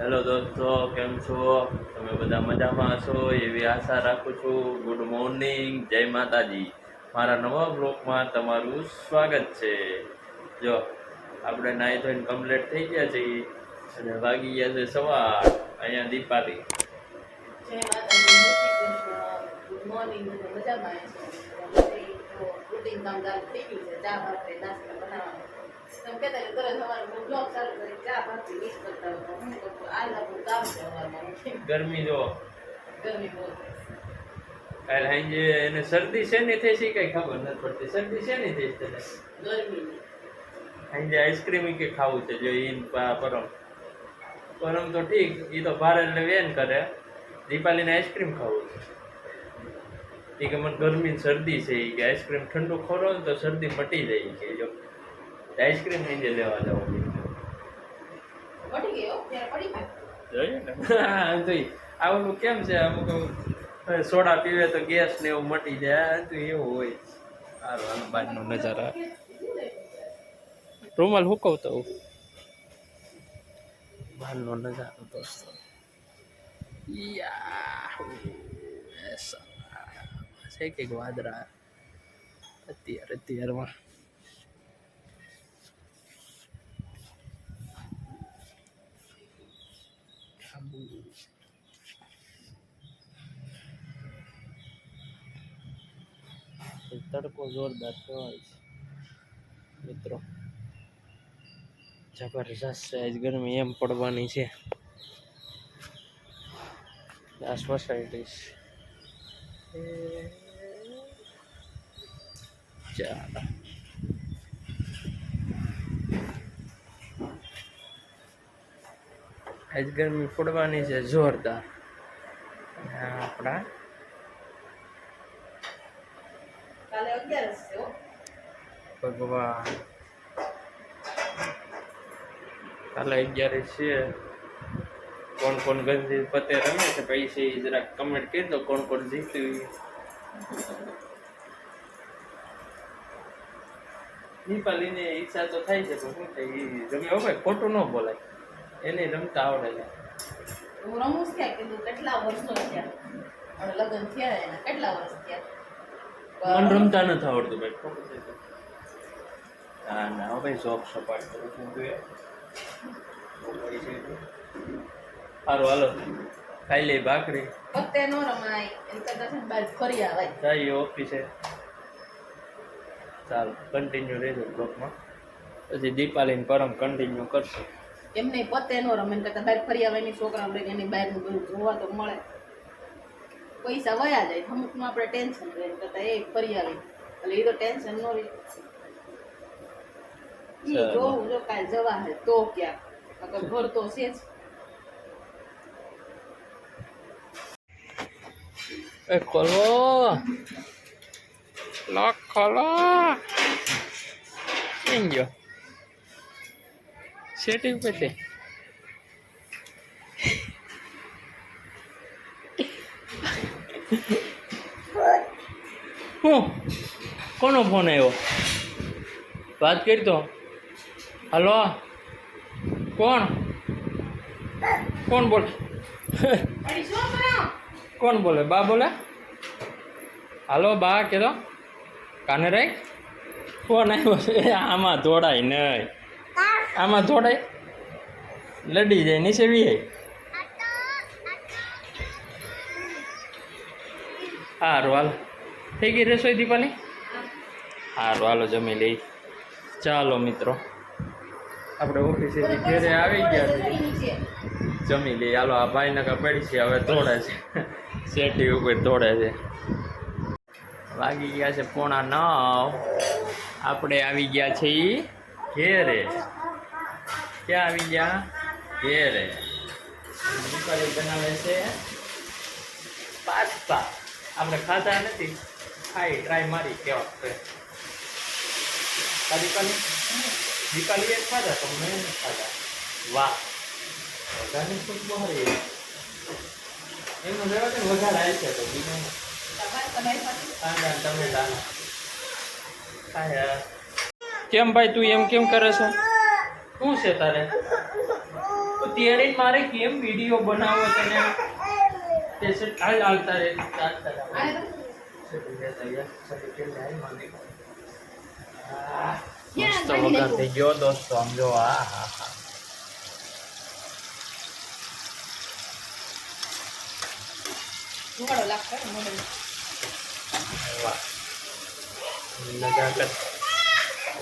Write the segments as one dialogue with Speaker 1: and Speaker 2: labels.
Speaker 1: Hello દોસ્તો, કેમ છો? તમે બધા મજામાં છો એવી આશા રાખું છું. ગુડ મોર્નિંગ જય માતાજી. મારા નવા બ્લોકમાં તમારું સ્વાગત છે. જો, આપણે નાહી ધોઈને કમ્પ્લીટ થઈ ગયા છીએ અને વાગી ગયા છે સવાર. અહીંયા દીપાલી.
Speaker 2: મજામાં તમે
Speaker 1: ગરમી કાલે સાંજે એને શરદી છે ને થઈ છે કઈ ખબર નથી પડતી. શરદી છે થઈ છે સાંજે આઈસ્ક્રીમ કે ખાવું છે, જો ઈન પરમ. પરમ તો ઠીક એ તો ભારે એટલે વેન કરે. દીપાલીને આઈસ્ક્રીમ ખાવું છે. એ કે મને ગરમી શરદી છે એ કે આઈસ્ક્રીમ ઠંડુ ખોરો ને તો શરદી મટી જાય કે જો. આઈસ્ક્રીમ લઈને લેવા જાવ
Speaker 2: પડી ગયો ત્યારે પડી ગયો
Speaker 1: જોઈએ ને. આમ તો ઈ આ ઓલું કેમ છે? અમુક સોડા પીવે તો ગેસ ને એવું મટી જાય. તો એવું હોય. સારું બહારનો નજારા. રૂમાલ હુકવતો બહારનો નજારો દોસ્તો. યાહુ. એસા. છે કે વાદળા? અત્યારે અત્યારમાં. તડકો જોરદાર કહેવાય છે. મિત્રો, જબરજસ્ત છે. આજ ગરમી એમ પડવાની છે. આ સોસાયટીસ ચાલો. આજ ગરમી પડવાની છે જોરદાર. આપણા ભગવાન કાલે અગિયારે છે. કોણ કોણ ગંજી પતે રમે છે? પૈસી જરાક કમેન્ટ કરી દો કોણ કોણ જીત્યું દીપાલીને ઈચ્છા તો થાય છે, પણ શું થાય? ઈ રમે હો ખોટું ન બોલાય. એને રમતા આવડે છે.
Speaker 2: હું રમું છું કીધું કેટલા વર્ષો થયા? લગ્ન થયા એના કેટલા વર્ષ થયા?
Speaker 1: મન રમતા નથી આવડતું ભાઈ છે ના ભાઈ શોખ સપાટ કરું છું તું સારું હાલો. ખાઈ લઈ ભાખરી.
Speaker 2: પત્તે નો રમાય એમ કરતા બહાર ફરી આવાય
Speaker 1: જઈએ ઓફિસે. ચાલો કન્ટિન્યુ રહેજો બ્લોકમાં પછી દીપાલીને પરમ કન્ટિન્યુ કરશું.
Speaker 2: એમને પતે નો રમે. એમ બહાર ફરી આવે એની છોકરા લઈને એની બહારનું બધું જોવા તો મળે. પૈસા વયા જાય. અમુકનું આપણે ટેન્શન રહે. એમ કરતા એ ફરી આવે. એટલે એ તો ટેન્શન નો રહે. ઈ જોવું જો કાંઈ જવા હે તો ક્યાં? ઘર તો છે જ.
Speaker 1: એ ખોલો. લોક ખોલો. કેમ ગયો. સેટિંગ પેટે હું? કોનો ફોન આવ્યો? વાત કરી તો. હલો કોણ? કોણ બોલે? કોણ બોલે? બા બોલે? હાલો બા કીધો કાને રાખ ફોન આવ્યો? છે આમાં દોડાય નહીં. આમાં દોડાય લડી જાય, નીચે વી સારું હાલ. થઈ ગઈ રસોઈ દીપાલી? સારું હાલો, જમી લઈ. ચાલો, મિત્રો. આપણે ઓફિસેથી ઘેરે આવી ગયા છે જમી લઈ હાલો, આ ભાઈ નકા પડી છે, હવે દોડે છે. શેઠી ઉપર દોડે છે. વાગી ગયા છે પોણા નવ. આપણે આવી ગયા છીએ ઘેરે. ક્યાં આવી ગયા ઘેરે દીપાલી બનાવે છે પાસ્તા આપણે ખાધા નથી ખાઈ ટ્રાય મારી કેવા છે આ દીપાલી દીપાલી એ ખાધા તો મેં નથી ખાધા વાહ વઘારની શું બહારી એમનું રહેવા દે ને વઘાર આવે છે તો બીજું કાંદા ટમેટા ખાયા કેમ ભાઈ તું એમ કેમ કરે છે શું છે તારે? તો ત્યારે મારે કેમ વીડિયો બનાવો તને? તે છે હાલ હાલતા રે ચાલતા મસ્ત થઈ ગયો દોસ્તો આમ જો આ હા હા. વાહ.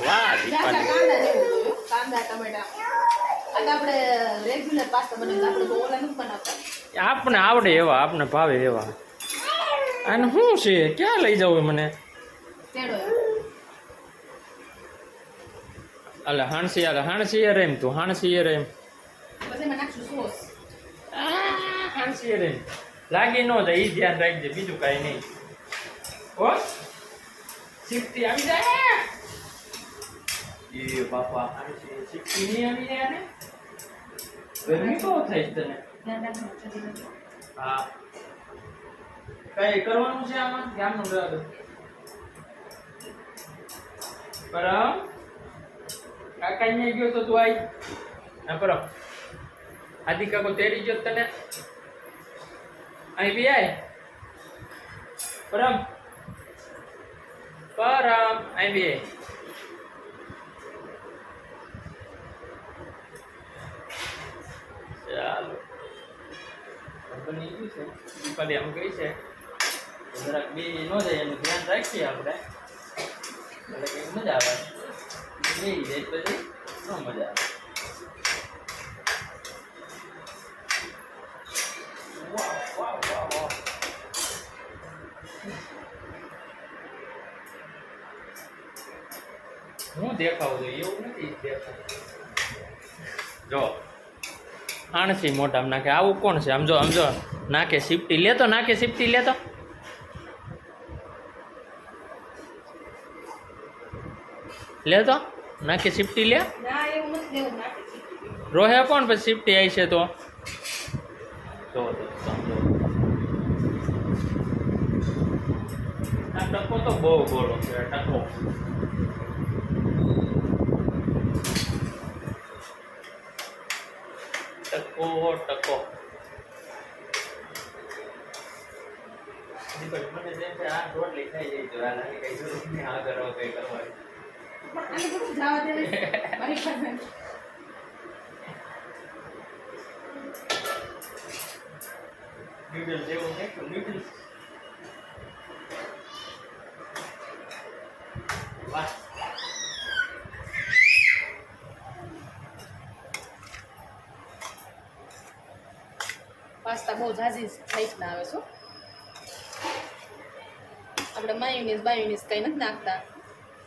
Speaker 1: વાહ દીપાલી.
Speaker 2: કાંદા ટમેટા. આપણે રેગ્યુલર પાસ્તા બનાવતા આપણે તો ઓલા નથી બનાવતા.
Speaker 1: આપણે આવડે એવા આપને ભાવે એવા. અને શું છે? ક્યાં લઈ જવું મને? અલે હાણસી અલે હાણસી એ એમ તું હાણસી એ
Speaker 2: પછી એમાં
Speaker 1: હાણસી એ એમ લાગી ન જાય ઈ ધ્યાન રાખજે બીજું કાંઈ નહીં. હો? સિફ્ટી આવી જાય? એ બાપા હાણસી સિફ્ટી નહીં આવી ને? ગરમી બહુ છે તને?
Speaker 2: ધ્યાન.
Speaker 1: હા. કઈ કરવાનું છે આમાં? ધ્યાનનું રાખો પરમ કાકા અહીંયા ગયો તો તું આઈ હા પરમ આદિ કાકો તેડી ગયો તને. અહીં બી આય. પરમ પરમ અહીં બી આય ચાલો બની ગયું છે દીપાલી આમ કહી છે તો જરાક બે ન જાય એનું ધ્યાન રાખીએ આપણે એટલે કંઈક મજા આવે બે જાય પછી ન મજા આવે વાહ, વાહ, વાહ, વાહ. હું દેખાવું છું એવું નથી દેખાતું જો આણસી મોઢામાં નાખે. આવું કોણ છે? સમજો સમજો નાખે સિફ્ટી લેતો નાખે સિફ્ટી લેતો લેતો નાખે સિફ્ટી લે. રોહે કોણ પછી સિફ્ટી આવી છે તો? જો સમજો. આ ટકો તો બહુ ગોળો છે ટકો. ટકો. ટકો મને જેમ કે આ રોટલી ખાઈ જાય તો આ કઈ જરૂર નહીં આ કરો કઈ કરવાની.
Speaker 2: પણ આને થોડું જવા દે મારી
Speaker 1: નૂડલ્સ જેવું છે કે નૂડલ્સ વાહ.
Speaker 2: પાસ્તા બહુ ઝાઝી ટાઈપના આવે છે. આપણે માયુનીસ બાયુનીસ કંઈ નથી નાખતા.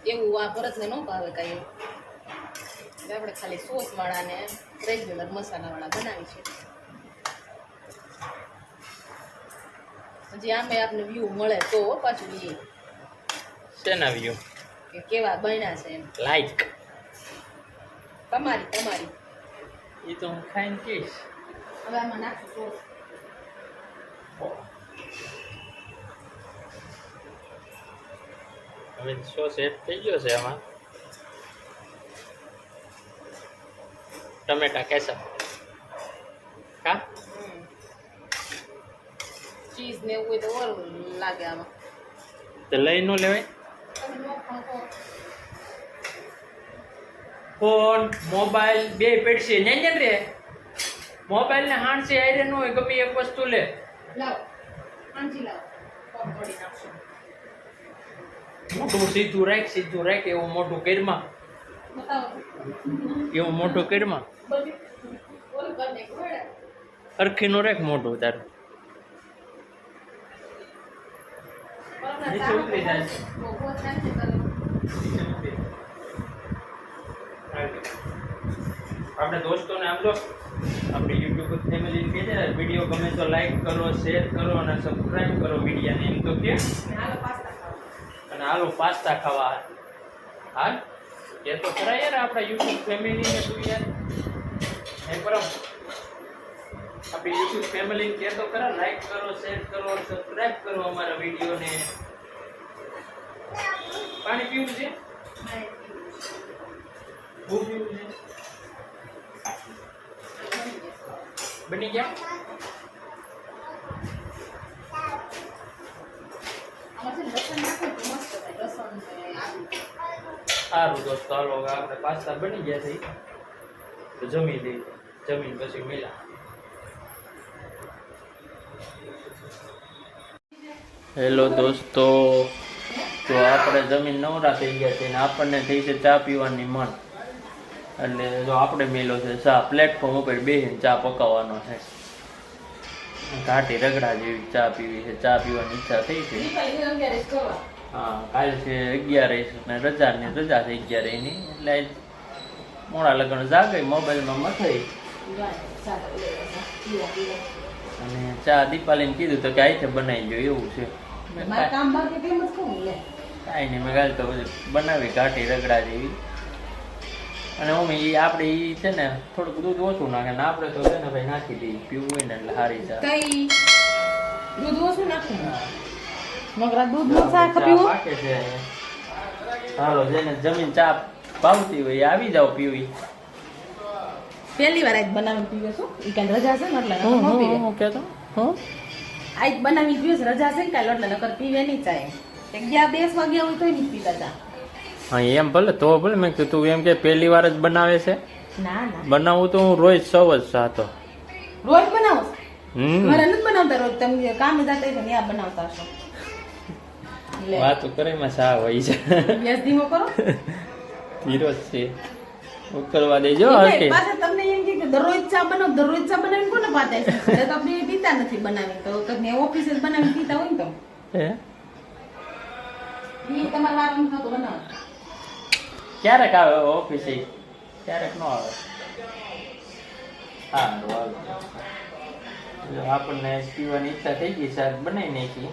Speaker 2: એવું આ ભરતને ન ભાવે કાંઈ. એવું એટલે આપણે ખાલી સોસવાળાને રેગ્યુલર મસાલાવાળા બનાવી છે. હજી આમે આપને વ્યૂ મળે તો પાછું એ
Speaker 1: શેના વ્યૂ
Speaker 2: કે કેવા બન્યા છે એમ.
Speaker 1: લાઈક
Speaker 2: તમારી તમારી.
Speaker 1: એ તો હું ખાઈને કહીશ.
Speaker 2: હવે આમાં સોસ
Speaker 1: હવે સો સેટ થઈ ગયો છે આમાં ટમેટા કેસર કા
Speaker 2: ચીઝ ને એવું તો ઓર લાગે આમાં
Speaker 1: તો લઈ ન લેવાય ફોન મોબાઈલ બે પેટ છે ને રે મોબાઈલ ને હાણસી આયરે ન હોય ગમે એક વસ્તુ લે. મોટું સીધું રાખ સીધું રાખ એવું મોટું કરમાં. એવું મોટું કરમાં. અરખીનું રાખ મોઢું તારું. નીચે ઉતરી જાય છે.
Speaker 2: બહુ બહુ થાય છે તારે
Speaker 1: આપણે દોસ્તોને આપજો આપણી યુટ્યુબ ફેમિલી કે છે વીડિયો ગમે તો લાઈક કરો શેર કરો અને સબસ્ક્રાઈબ કરો મીડિયાને એમ તો કે?
Speaker 2: અને હાલો પાસ્તા
Speaker 1: ખાવા. હા? એ તો ખરા યાર આપણા યુટ્યુબ ફેમિલીને તું યાર. હે પરમ આપણી યુટ્યુબ ફેમિલી કે તો કરો લાઈક કરો શેર કરો સબસ્ક્રાઈબ કરો અમારા વિડીયોને. પાણી પીવું છે? છે.
Speaker 2: પીવું છે.
Speaker 1: બની ગયા સારું દોસ્તો હવે આપણે પાસ્તા બની ગયા છે તો જમી લઈએ. જમીન પછી મિલા હેલો દોસ્તો. તો આપણે જમીન નવરા થઈ ગયા છે ને આપણને થઈ છે ચા પીવાની મન. એટલે જો આપણે મેલો છે ચા પ્લેટફોર્મ ઉપર બેસીને ચા પકાવવાનો છે. ઘાટી રગડા જેવી ચા પીવી છે. ચા પીવાની ઈચ્છા થઈ છે. હા કાલ છે અગિયાર ને રજા ને રજા છે અગિયાર એની એટલે મોડા લગ્ન જાગે મોબાઈલમાં મથાઈ અને ચા દીપાલીને કીધું તો કે આઈથે બનાવી જો એવું છે. કાંઈ નહીં મેં કાલ તો બનાવી ઘાટી રગડા જેવી. અને મમ્મી આપણે ઈ છે ને થોડુંક દૂધ ઓછું નાખે ને આપણે તો છે ને ભાઈ નાખી દઈએ પીવું હોય ને એટલે સારી ચા
Speaker 2: દૂધ ઓછું નાખું?
Speaker 1: હા.
Speaker 2: મગરા દૂધ નો
Speaker 1: ચા
Speaker 2: પીવું
Speaker 1: પાકે છે. હાલો જેને જમીન ચા ભાવતી હોય આવી જાવ પીવી.
Speaker 2: પહેલી વાર આજ બનાવી પીવે છું ઈ કાલ રજા છે ને એટલે હું ન પીવે.
Speaker 1: કેતો? હું?
Speaker 2: આજ બનાવી પીવે રજા છે ને કાલ એટલે નકર પીવે નહીં ચાય. ગયા બેસ વાગ્યા હોય તો નહીં પીતા ચા.
Speaker 1: હા એમ ભલે તો ભલે મેં કીધું તું એમ કે પહેલી વાર જ બનાવે છે.
Speaker 2: ના ના.
Speaker 1: બનાવું તો હું રોજ સૌ જ સાતો.
Speaker 2: રોજ બનાવો? મારા નથી બનાવતા રોજ? તમે કામ જાતે છે ત્યાં બનાવતા છો
Speaker 1: વાતો કરે માં સા હોય છે.
Speaker 2: ગેસ ધીમો કરો.
Speaker 1: ધીરો છે. ઉકળવા દેજો હરકે
Speaker 2: પાછા તમને એમ કે દરરોજ ચા બનાવ દરરોજ ચા બનાવીને કોને પાતે છે ઘરે તો આપણે પીતા નથી બનાવી. તો તમે ઓફિસે જ બનાવીને પીતા હોય ને તો.
Speaker 1: હે?
Speaker 2: તમારે વાર નથી બનાવો
Speaker 1: ક્યારેક આવે ઓફિસે? ક્યારેક ન આવે. હા. આપણને પીવાની ઈચ્છા થઈ ગઈ શાક બનાવી નાખી.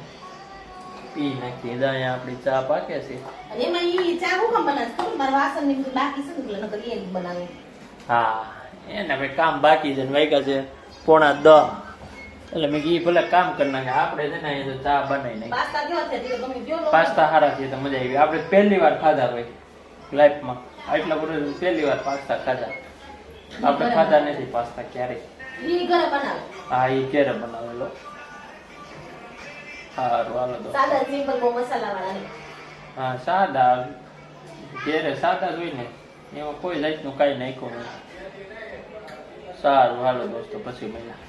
Speaker 1: પી નાખી દાયા આપણી ચા પાકે છે.
Speaker 2: એમાં ઈ ચા હું કામ બનાવ છું મારા વાસણ ને બાકી છે એટલે નકર એ બનાવે.
Speaker 1: હા એને ભાઈ કામ બાકી છે ને વાગ્યા છે પોણા દસ એટલે મેં કીધું ભલે કામ કરી નાખે. આપણે છે ને તો ચા બનાવી નાખી.
Speaker 2: પાસ્તા છે? તે
Speaker 1: સારા છે તો મજા આવી. આપણે પહેલી વાર ખાધા હોય. લાઈફમાં આટલા બધું પહેલી વાર પાસ્તા ખાધા. આપણે ખાધા નથી પાસ્તા
Speaker 2: બનાવે.
Speaker 1: હા એ ક્યારે બનાવેલો સારું હાલો તો. હા સાદા. ઘેરે સાદા જોઈ ને એમાં કોઈ જાતનું કાંઈ નાખ્યું સારું હાલો દોસ્તો પછી મળ્યા